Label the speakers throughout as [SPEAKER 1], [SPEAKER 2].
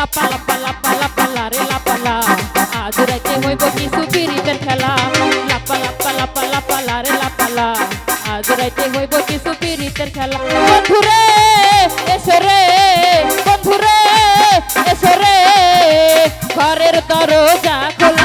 [SPEAKER 1] লা পালা পালা পালা পালা রে লা পালা আজ রাতে হইব কিছু পিরিতের খেলা লা পালা পালা পালা পালা রে লা পালা আজ রাতে হইব কিছু পিরিতের খেলা বন্ধু রে এসো রে বন্ধু রে এসো রে ঘরের দরজা খোলা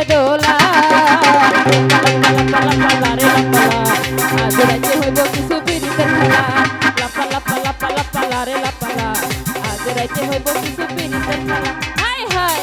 [SPEAKER 1] উঠেছে দোলা। আজরাইতে হইব কিছু পিড়িতে খেলা লাপা লাপা লাপা লাপা লারে লাপালা আজরাইতে হইব কিছু পিড়িতে খেলা হাই হাই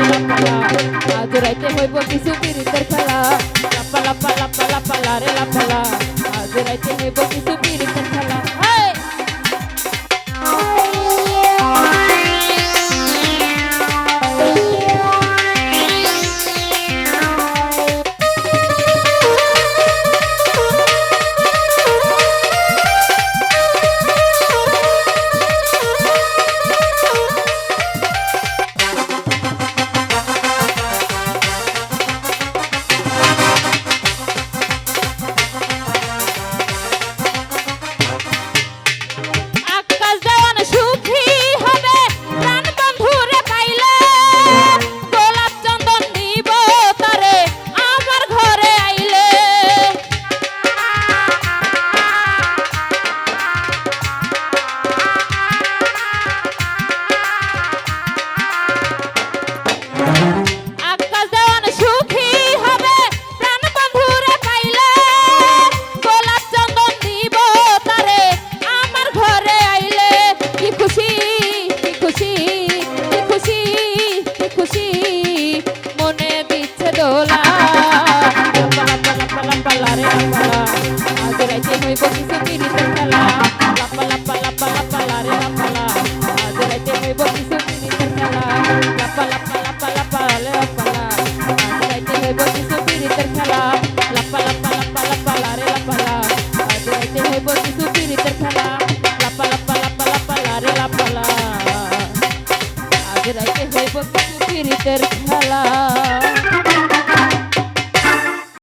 [SPEAKER 1] খেলা আজ রাইতে হইব কিছু বিরিতের খেলা লাপা লাপা লাপা লাপা লারে লাফালা আজ রাইতে হইব কিছু বিরিতের খেলতে হইব শিশু পিড়িতের খেলা লাপা লাপা লাপা লাপা লারে লাপালা আজ রাইতে হইব শিশু পিড়িতের খেলা